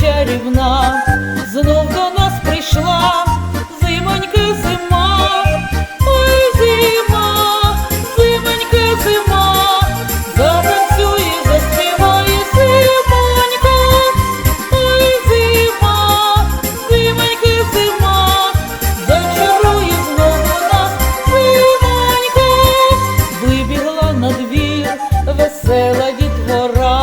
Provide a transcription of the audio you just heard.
чарівна, знов до нас прийшла, зимонька зима, ой зима, зимонька зима, затанцює, заспіває зимонька, ой зима, зимонька зима, зачарує знову нас зимонька, вибігла на весела дітвора.